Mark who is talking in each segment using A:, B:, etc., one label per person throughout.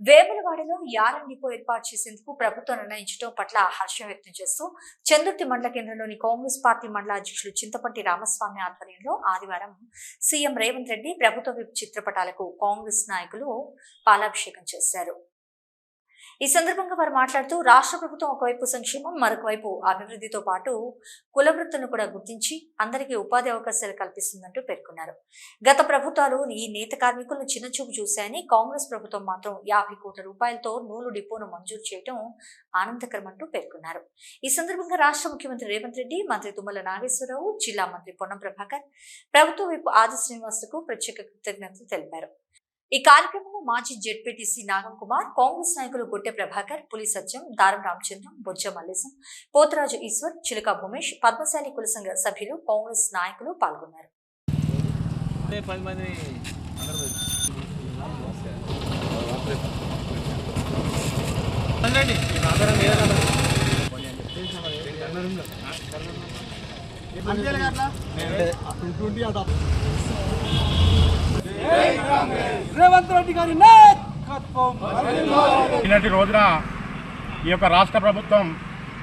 A: వేములవాడలో యారం డిపో ఏర్పాటు చేసేందుకు ప్రభుత్వం నిర్ణయించడం పట్ల హర్షం వ్యక్తం చేస్తూ చందుర్తి మండల కేంద్రంలోని కాంగ్రెస్ పార్టీ మండల అధ్యక్షులు చింతపట్టి రామస్వామి ఆధ్వర్యంలో ఆదివారం సీఎం రేవంత్ రెడ్డి ప్రభుత్వ విప్ చిత్రపటాలకు కాంగ్రెస్ నాయకులు పాలాభిషేకం చేశారు. ఈ సందర్భంగా వారు మాట్లాడుతూ రాష్ట్ర ప్రభుత్వం ఒకవైపు సంక్షేమం మరొక వైపు అభివృద్ధితో పాటు కుల వృత్తులను కూడా గుర్తించి అందరికీ ఉపాధి అవకాశాలు కల్పిస్తుందంటూ పేర్కొన్నారు. గత ప్రభుత్వాలు ఈ నేత కార్మికులను చిన్నచూపు చూశాయని కాంగ్రెస్ ప్రభుత్వం మాత్రం యాభై కోట్ల రూపాయలతో నూలు డిపోను మంజూరు చేయడం ఆనందకరమంటూ పేర్కొన్నారు. ఈ సందర్భంగా రాష్ట్ర ముఖ్యమంత్రి రేవంత్ రెడ్డి మంత్రి తుమ్మల నాగేశ్వరరావు జిల్లా మంత్రి పొన్నం ప్రభాకర్ ప్రభుత్వ వైపు ఆది శ్రీనివాసులకు ప్రత్యేక కృతజ్ఞతలు తెలిపారు. ఈ కార్యక్రమంలో మాజీ జెడ్పీటీసీ నాగం కుమార్ కాంగ్రెస్ నాయకులు గుట్టె ప్రభాకర్ పులి సత్యం దారం రామచంద్రం బొజ్జ మల్లేశం పోతరాజు ఈశ్వర్ చిలుక భూమేష్ పద్మశాలి కులసంఘ సభ్యులు కాంగ్రెస్ నాయకులు పాల్గొన్నారు
B: అదే
C: రేవంత్ రెడ్డి గారి నాయకత్వం.
D: రోజున ఈ యొక్క రాష్ట్ర ప్రభుత్వం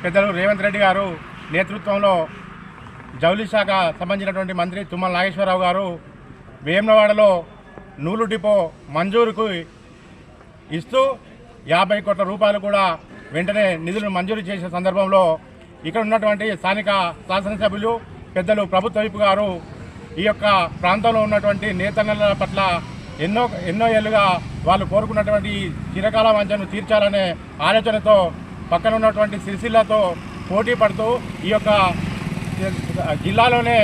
D: పెద్దలు రేవంత్ రెడ్డి గారు నేతృత్వంలో జౌలి శాఖ సంబంధించినటువంటి మంత్రి తుమ్మల నాగేశ్వరరావు గారు వేమనవాడలో నూలు డిపో మంజూరుకు ఇస్తూ యాభై కోట్ల రూపాయలు కూడా వెంటనే నిధులను మంజూరు చేసే సందర్భంలో ఇక్కడ ఉన్నటువంటి స్థానిక శాసనసభ్యులు పెద్దలు ప్రభుత్వ వైపు గారు ఈ యొక్క ప్రాంతంలో ఉన్నటువంటి నేతన్నల పట్ల ఎన్నో ఎన్నో ఏళ్ళుగా వాళ్ళు కోరుకున్నటువంటి చిరకాల వంచను తీర్చాలనే ఆలోచనతో పక్కన ఉన్నటువంటి సిరిసిల్లతో పోటీ పడుతూ ఈ యొక్క జిల్లాలోనే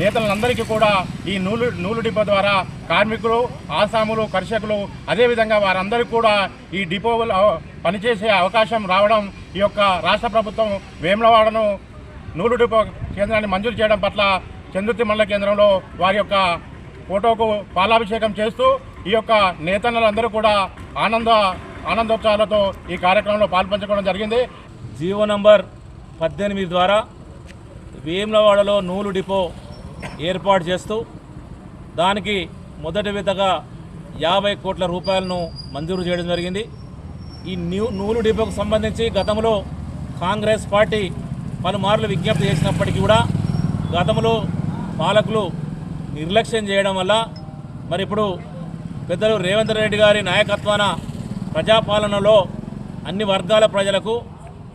D: నేతలందరికీ కూడా ఈ నూలు నూలు డిపో ద్వారా కార్మికులు ఆసాములు కర్షకులు అదేవిధంగా వారందరికీ కూడా ఈ డిపోలో పనిచేసే అవకాశం రావడం ఈ యొక్క రాష్ట్ర ప్రభుత్వం వేములవాడను నూలు డిపో కేంద్రాన్ని మంజూరు చేయడం పట్ల చందుర్తి మండల కేంద్రంలో వారి యొక్క ఫోటోకు పాలాభిషేకం చేస్తూ ఈ యొక్క నేతన్నలందరూ కూడా ఆనంద ఆనందోత్సాహాలతో ఈ కార్యక్రమంలో పాల్పంచుకోవడం జరిగింది.
B: జీవో నంబర్ పద్దెనిమిది ద్వారా వేములవాడలో నూలు డిపో ఏర్పాటు చేస్తూ దానికి మొదటి విధంగా యాభై కోట్ల రూపాయలను మంజూరు చేయడం జరిగింది. ఈ న్యూ నూలు డిపోకు సంబంధించి గతంలో కాంగ్రెస్ పార్టీ పలుమార్లు విజ్ఞప్తి చేసినప్పటికీ కూడా గతంలో పాలకులు నిర్లక్ష్యం చేయడం వల్ల మరి ఇప్పుడు పెద్దలు రేవంత్ రెడ్డి గారి నాయకత్వాన ప్రజాపాలనలో అన్ని వర్గాల ప్రజలకు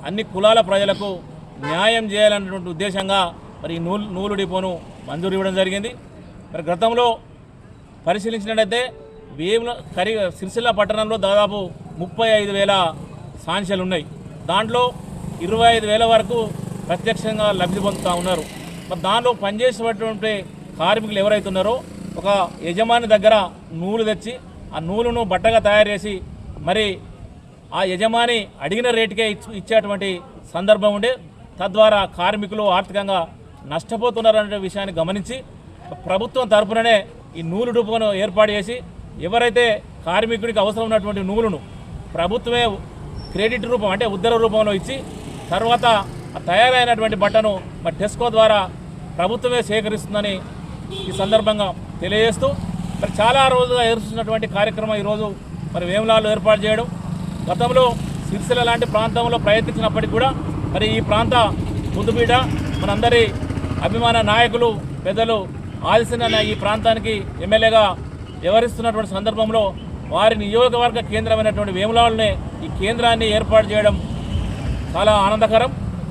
B: అన్ని కులాల ప్రజలకు న్యాయం చేయాలన్నటువంటి ఉద్దేశంగా మరి ఈ నూలు నూలు డిపోను మంజూరు ఇవ్వడం జరిగింది. మరి గతంలో పరిశీలించినట్టయితే వేముల కరి సిరిసిల్ల పట్టణంలో దాదాపు ముప్పై ఐదు వేల సాంక్షలు ఉన్నాయి. దాంట్లో ఇరవై ఐదు వేల వరకు ప్రత్యక్షంగా లబ్ధి పొందుతూ ఉన్నారు. మరి దానిలో పనిచేసేటటువంటి కార్మికులు ఎవరైతే ఉన్నారో ఒక యజమాని దగ్గర నూలు తెచ్చి ఆ నూలును బట్టగా తయారు చేసి మరి ఆ యజమాని అడిగిన రేటుకే ఇచ్చేటువంటి సందర్భం ఉండే. తద్వారా కార్మికులు ఆర్థికంగా నష్టపోతున్నారనే విషయాన్ని గమనించి ప్రభుత్వం తరపుననే ఈ నూలు డూపును ఏర్పాటు చేసి ఎవరైతే కార్మికుడికి అవసరం ఉన్నటువంటి నూలును ప్రభుత్వమే క్రెడిట్ రూపం అంటే ఉద్దర రూపంలో ఇచ్చి తర్వాత తయారైనటువంటి బట్టను మరి టెస్కో ద్వారా ప్రభుత్వమే సేకరిస్తుందని ఈ సందర్భంగా తెలియజేస్తూ మరి చాలా రోజులుగా ఎదురుస్తున్నటువంటి కార్యక్రమం ఈరోజు మరి వేములాలు ఏర్పాటు చేయడం గతంలో సిరిసిల లాంటి ప్రాంతంలో ప్రయత్నించినప్పటికీ కూడా మరి ఈ ప్రాంత ముద్దుబీడ మనందరి అభిమాన నాయకులు పెద్దలు ఆదిసిన ఈ ప్రాంతానికి ఎమ్మెల్యేగా వ్యవహరిస్తున్నటువంటి సందర్భంలో వారి నియోజకవర్గ కేంద్రమైనటువంటి వేములాలనే ఈ కేంద్రాన్ని ఏర్పాటు చేయడం చాలా ఆనందకరం.